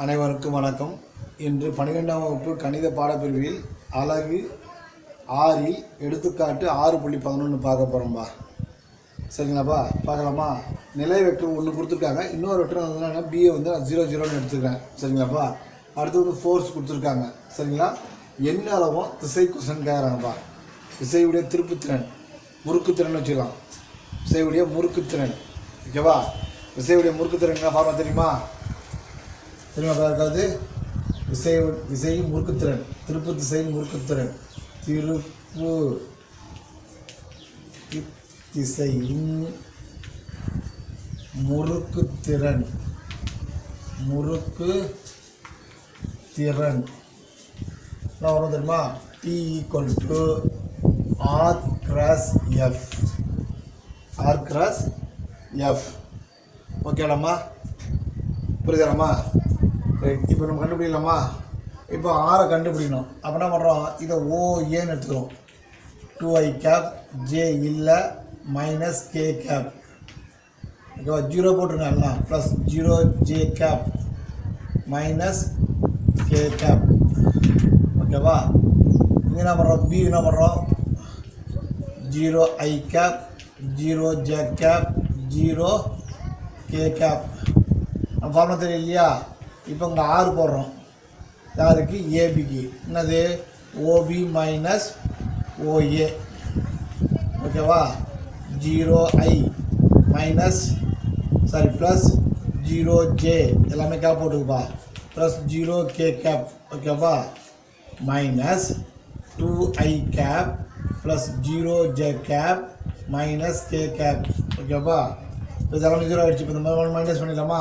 அனைவருக்கும் வணக்கம். இன்று பன்னிரெண்டாம் வகுப்பு கணித பாடப்பிரிவில் அழகு ஆறில் எடுத்துக்காட்டு ஆறு புள்ளி பதினொன்று பார்க்க போகிறோம்பா சரிங்களாப்பா? பார்க்கலாமா? நிலை வெக்டர் ஒன்று கொடுத்துருக்காங்க. இன்னொரு வெக்டர் வந்து பிஏ வந்து நான் ஜீரோ ஜீரோன்னு எடுத்துக்கிறேன். சரிங்களாப்பா? அடுத்து வந்து ஃபோர்ஸ் கொடுத்துருக்காங்க. சரிங்களா? என்ன அளவும் திசை கொசன் கேட்குறாங்கப்பா திசையுடைய திருப்புத்திறன் முறுக்குத்திறன் வச்சுக்கலாம். திசையுடைய முறுக்குத்திறன். ஓகேவா? திசையுடைய முறுக்குத்திறன் ஃபார்மா தெரியுமா? தெரியுமா இருக்காது விசை விசையின் முறுக்குத்திறன் திருப்பு திசையின் முறுக்குத்திறன் திருப்பு திசையின் முறுக்குத்திறன். முறுக்கு திறன் என்ன வரும் தெரியுமா? T equal to R cross F R cross F ஓகேலாமா புரியுதாம்மா ரைட் இப்போ நம்ம கண்டுபிடிக்கலாமா? இப்போ ஆரை கண்டுபிடிக்கணும். அப்போ என்ன பண்ணுறோம் இதை ஓ ஏன்னு எடுத்துக்கிறோம். டூ ஐ கேப் ஜே இல்லை மைனஸ் கே கேப் ஓகேவா ஜீரோ போட்டுருங்க plus zero J cap minus K cap ஓகேவா இங்கே என்ன பண்ணுறோம் பி என்ன பண்ணுறோம் zero I cap zero J cap zero K cap நம்ம ஃபார்முலா தெரியும் இல்லையா? இப்போ இங்கே ஆறு போடுறோம். யாருக்கு? ஏபிக்கு என்னது? ஓபி மைனஸ் ஓஏ ஓகேவா zero I minus sorry plus zero J எல்லாமே கேப் போட்டுக்குப்பா. ப்ளஸ் ஜீரோ கே கேப் ஓகேவா minus two I cap plus zero J cap minus K cap ஓகேவா இதெல்லாம் ஜீரோ ஆகிடுச்சு இப்போ இந்த மாதிரி மைனஸ் பண்ணிடலாமா?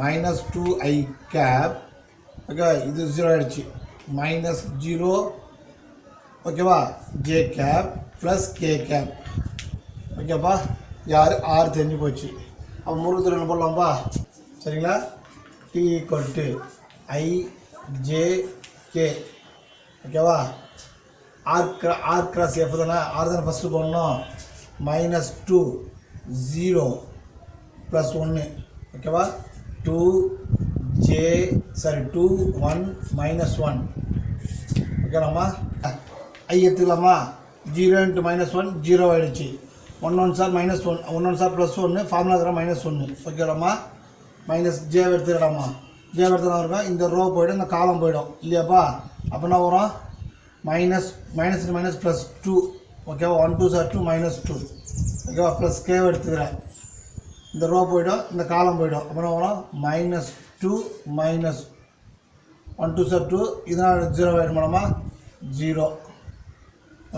Minus two I cap okay இது ஜீரோ ஆகிடுச்சு மைனஸ் ஜீரோ ஓகேவா J cap plus K cap ஓகேப்பா யார் ஆறு தெரிஞ்சு போச்சு. அப்போ முருகத்தில் என்ன போடலாம்ப்பா சரிங்களா? T equal to I J K ஓகேவா R cross R cross F தானே? ஆர் தானே ஃபஸ்ட்டு போடணும். மைனஸ் டூ ஜீரோ ப்ளஸ் ஒன்று ஓகேவா two J sorry two one minus one ஓகேலாமா? I எடுத்துக்கலாமா? Zero into minus one zero ஆகிடுச்சு one one sir minus one one one sir plus ஒன்று formula தர minus ஒன்று ஓகேலாமா? மைனஸ் ஜே எடுத்துக்கலாமா? ஜே எடுத்துக்கலாம் இருக்கோம் இந்த ரோ போய்டும் இந்த காலம் போயிடும். இல்லையாப்பா? அப்படின்னா வரும்? Minus minus minus plus two ஓகேவா? One two sir two minus two ஓகேவா? ப்ளஸ் கேவ் எடுத்துக்கிறேன். இந்த ரோ போயிடும் இந்த காலம் போயிடும். அப்புறம் வரும்? Minus two minus one two sir two இதனால் ஜீரோ ஆகிடும் மேடமா ஜீரோ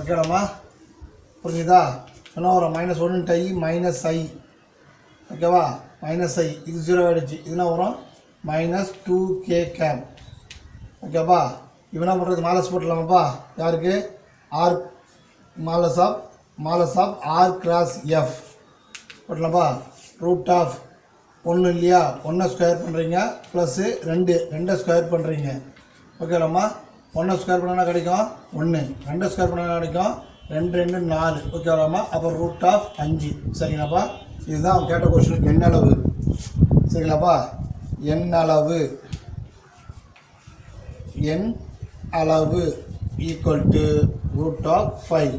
ஓகேடாம்மா புரிஞ்சுதா? என்ன வரும்? மைனஸ் ஒன்று ஐ மைனஸ் ஐ ஓகேவா மைனஸ் ஐ இது ஜீரோ ஆகிடுச்சு இதுனா வரும்? மைனஸ் டூ கே கேம் ஓகேப்பா இவனா என்ன பண்ணுறது மாலஸ் போட்டலாமாப்பா யாருக்கு? R modulus of modulus of R cross F போட்டலாம்ப்பா root of ஒன்று இல்லையா? ஒன்றை ஸ்கொயர் பண்ணுறீங்க ப்ளஸ்ஸு ரெண்டு ரெண்டை ஸ்கொயர் பண்ணுறீங்க ஓகேலாம்மா ஒன்றை ஸ்கொயர் பண்ணால் கிடைக்கும்? ஒன்று ரெண்டை ஸ்கொயர் பண்ணால் கிடைக்கும்? ரெண்டு ரெண்டு நாலு. ஓகேலாம்மா அப்புறம் ரூட் ஆஃப் அஞ்சு. சரிங்களாப்பா? இதுதான் அவங்க கேட்ட கொஸ்டினுக்கு என்ன அளவு சரிங்களாப்பா? என் அளவு என் அளவு equal to root of five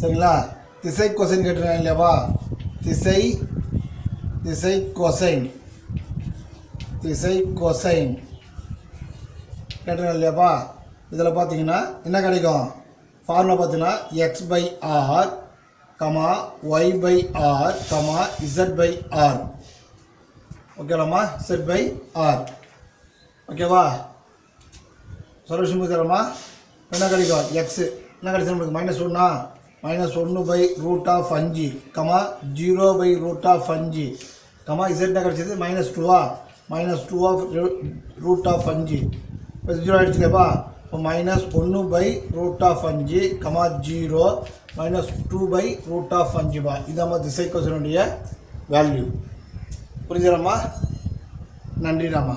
சரிங்களா? திசை கொஸ்டின் கேட்டிருக்காங்க இல்லையாப்பா? திசை திசை கொசைன் திசை கொசைன் கேட்டிருக்காங்க இல்லையாப்பா இதில் பார்த்தீங்கன்னா என்ன கிடைக்கும்? ஃபார்முலா பார்த்தீங்கன்னா X by R comma Y by R comma Z by R ஓகேலாமா Z by R ஓகேவா சொல்யூஷன் பார்த்துறோமா என்ன கிடைக்கும்? எக்ஸு என்ன கிடைச்சா நம்மளுக்கு? மைனஸ் ஒன்றா மைனஸ் ஒன்று பை ரூட் ஆஃப் அஞ்சு comma zero by root of அஞ்சு கமா இசட் நகர் கிடைச்சது மைனஸ் டூவா minus two of root of அஞ்சு. இப்போ ஜீரோ ஆகிடுச்சுலேப்பா இப்போ மைனஸ் ஒன்று பை ரூட் ஆஃப் அஞ்சு comma zero minus two by root of அஞ்சு பா. இது நம்ம திசை கொசனுடைய வேல்யூ புரிஞ்சுதாம்மா நன்றிடாமா?